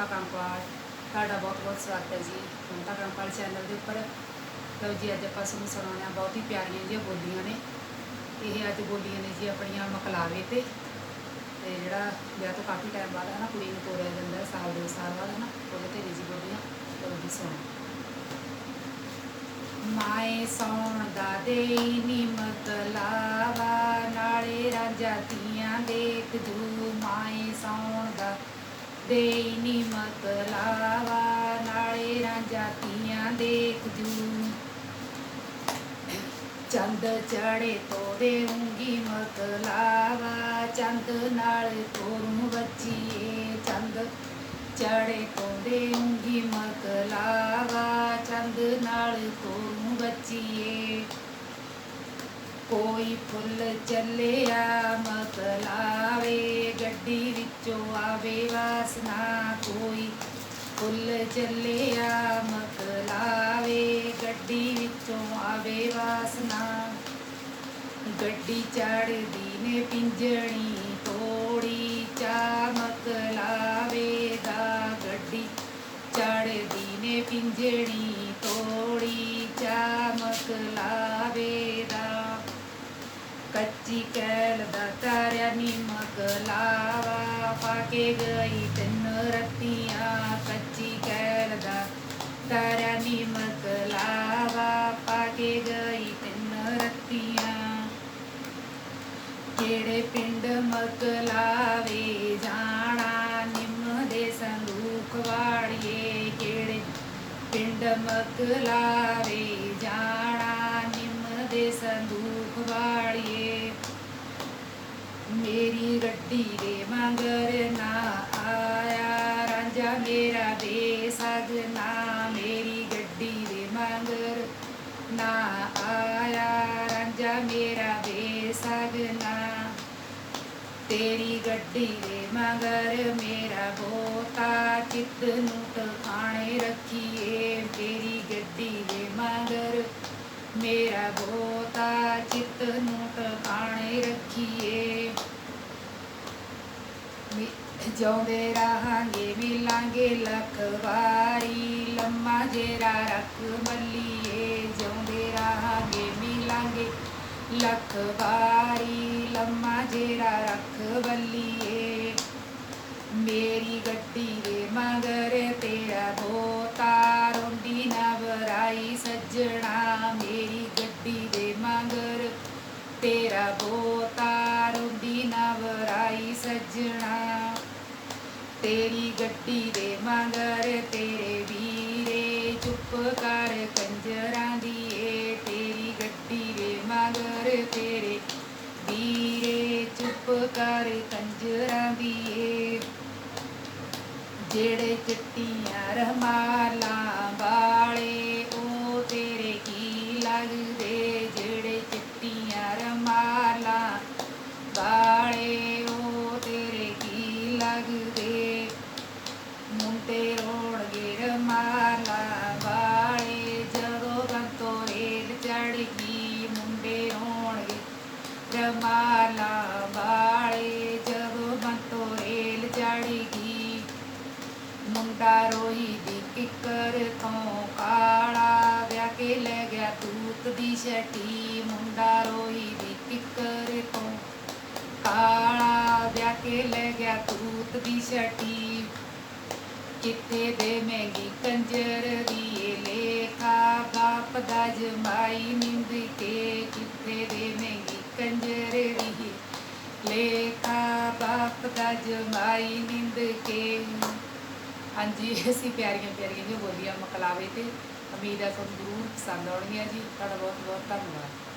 ਮਮਤਾ ਕੰਪਾਲ ਤੁਹਾਡਾ ਬਹੁਤ ਬਹੁਤ ਸਵਾਗਤ ਹੈ ਜੀ। ਮਮਤਾ ਕੰਪਾਲ ਚੈਨਲ ਦੇ ਉੱਪਰ। ਲਓ ਜੀ, ਅੱਜ ਆਪਾਂ ਤੁਹਾਨੂੰ ਸੁਣਾਉਣਾ ਬਹੁਤ ਹੀ ਪਿਆਰੀਆਂ ਜਿਹੀਆਂ ਬੋਲੀਆਂ ਨੇ। ਇਹ ਅੱਜ ਬੋਲੀਆਂ ਨੇ ਜੀ ਆਪਣੀਆਂ ਮਕਲਾਵੇ ਤੇ। ਤੇ ਜਿਹੜਾ ਵਿਆਹ ਤੋਂ ਕਾਫੀ ਟਾਈਮ ਬਾਅਦ ਹੈ ਨਾ, ਕੁੜੀ ਨੂੰ ਤੋਰਿਆ ਜਾਂਦਾ ਸਾਲ, ਦੋ ਸਾਲ ਬਾਅਦ ਹੈ ਨਾ, ਉਹਦੇ ਤੇ ਜੀ ਬੋਲੀਆਂ, ਲਓ ਜੀ ਸੁਣੋ ਮਾਏ ਸੌਣ ਦਾ ਦੇਈ ਨਿਮਕ ਲਾਵਾ ਨਾਲੇ ਰਾਜਾ ਤੀਆਂ ਦੇਖ ਜੂ। ਮਾਏ ਸੌਣ ਦਾ ਦੇਈ ਮਤ ਲਾਵਾ, ਨਾਲੇ ਰਾਜਾ ਤੀਆਂ ਦੇਖ ਜੂ। ਚੰਦ ਚੜੇ ਤੋਰੇ ਉਂਗੀ ਮਤ ਲਾਵਾ, ਚੰਦ ਨਾਲ ਤੋਰੂ ਬੱਚੀਏ। ਚੰਦ ਚੜੇ ਤੋਰੇ ਉਂਗੀ ਮਤ ਲਾਵਾ, ਚੰਦ ਨਾਲ ਤੋਰੂ ਬੱਚੀਏ। ਕੋਈ ਫੁੱਲ ਚੱਲਿਆ ਮਤ ਲਾਵੇ, ਗੱਡੀ ਵਿੱਚੋਂ ਵਾਸਨਾ ਕੋਈ ਫੁੱਲ ਚੱਲਿਆ ਮਕਲਾਵੇ ਗੱਡੀ ਵਿੱਚੋਂ ਆਵੇ ਵਾਸਨਾ ਗੱਡੀ ਚੜਦੀ ਨੇ ਪਿੰਜਣੀ ਤੋੜੀ ਚਾਮਕ ਲਾਵੇ ਦਾ ਗੱਡੀ ਚੜਦੀ ਨੇ ਪਿੰਜਣੀ ਤੋੜੀ ਚਾਮਕ ਲਾਵੇ ਦਾ ਕੱਚੀ ਕੈਲ ਦਾ ਤਾਰਿਆ ਨਿਮਕ ਲਾਵਾ ਪਾ ਕੇ ਗਈ ਤਿੰਨ ਰਤੀਆਂ ਕੱਚੀ ਕੈਲ ਦਾ ਤਾਰਿਆ ਨਿਮਕ ਲਾਵਾ ਪਾ ਕੇ ਗਈ ਤਿੰਨ ਰਤੀਆਂ ਕਿਹੜੇ ਪਿੰਡ ਮਕਲਾਵੇ ਜਾਣਾ ਨਿੰਮ ਦੇ ਸੰਦੂਖ ਵਾੜੀਏ ਕਿਹੜੇ ਪਿੰਡ ਮਕਲਾਵੇ ਜਾਣਾ ਨਿੰਮ ਦੇ ਸੰਦੂਖ ਵਾੜੀਏ ਮੇਰੀ ਗੱਡੀ ਦੇ ਮੰਗਰ ਨਾ ਆਇਆ। ਰਾਂਝਾ ਮੇਰਾ ਬੇਸਗਨਾ ਮੇਰੀ ਗੱਡੀ ਦੇ ਮੰਗਰ ਨਾ ਆਇਆ। ਰਾਂਝਾ ਮੇਰਾ ਬੇਸਗਨਾ ਤੇਰੀ ਗੱਡੀ ਦੇ ਮਗਰ ਮੇਰਾ ਬੋਤਾ। ਚਿੱਤ ਨੂੰ ਟਿਕਾਣੇ ਰੱਖੀਏ ਤੇਰੀ ਗੱਡੀ ਦੇ ਮਗਰ ਮੇਰਾ ਬੋਤਾ। ਚਿੱਤ ਨੂੰ ਟਿਕਾਣੇ ਰੱਖੀਏ ਜਿਉਂਦੇ ਰਹਾਂਗੇ ਮਿਲਾਂਗੇ ਲੱਖ ਵਾਰੀ ਲੰਮਾ ਜੇਰਾ ਰੱਖ ਮੱਲੀਏ। ਜਿਉਂਦੇ ਰਹਾਂਗੇ ਮਿਲਾਂਗੇ ਲੱਖ ਵਾਰੀ ਲੰਮਾ ਜੇਰਾ ਰੱਖ ਬੱਲੀਏ ਮੇਰੀ ਗੱਡੀ ਦੇ ਮਗਰ ਤੇਰਾ ਬੋਤਾ, ਰੋਂਦੀ ਨਾ ਵਰਾਈ ਸੱਜਣਾ। ਮੇਰੀ ਗੱਡੀ ਦੇ ਮਗਰ ਤੇਰਾ ਬੋਤਾ, ਰੋਂਦੀ ਨਾ ਵਰਾਈ ਸੱਜਣਾ। ਤੇਰੀ ਗੱਡੀ ਦੇ ਮਗਰ, ਤੇਰੇ ਵੀਰੇ ਚੁੱਪ ਕਰ ਕੰਜਰਾਂ ਦੀ ਏ। ਤੇਰੀ ਗੱਡੀ ਦੇ ਮਗਰ, ਤੇਰੇ ਵੀਰੇ ਚੁੱਪ ਕਰ ਕੰਜਰਾਂ ਦੀ ਏ। ਜਿਹੜੇ ਚਿੱਟੀਆਂ ਰਮਾਲਾਂ ਮੁੰਡਾ ਰੋਈ ਦੀ ਕਿੱਕਰ ਤੋਂ ਕਾਲਾ ਵਿਆਹ ਕੇ ਲੈ ਗਿਆ ਤੂਤ ਦੀ ਛਟੀ ਮੁੰਡਾ ਰੋਈ ਦੀ ਕਿੱਕਰ ਤੋਂ ਕਾਲਾ ਵਿਆਹ ਕੇ ਲੈ ਗਿਆ ਤੂਤ ਦੀ ਛਟੀ ਕਿੱਥੇ ਦੇ ਮਹਿੰਗੀ ਕੰਜਰ ਦੀ ਲੇਖਾ ਬਾਪ ਦਾ ਜਮਾਈ। ਨਿੰਦ ਕੇ ਕਿੱਥੇ ਦੇ ਮਹਿੰਗੀ ਕੰਜਰ ਦੀ ਲੇਖਾ ਬਾਪ ਦਾ ਜਮਾਈ। ਨਿੰਦ ਕੇ ਹਾਂਜੀ, ਅਸੀਂ ਪਿਆਰੀਆਂ ਪਿਆਰੀਆਂ ਜਿਹੀਆਂ ਬੋਲੀਆਂ, ਮਕਲਾਵੇ ਤੇ ਉਮੀਦ ਹੈ ਤੁਹਾਨੂੰ ਜ਼ਰੂਰ ਪਸੰਦ ਆਉਣਗੀਆਂ ਜੀ। ਤੁਹਾਡਾ ਬਹੁਤ ਬਹੁਤ ਧੰਨਵਾਦ।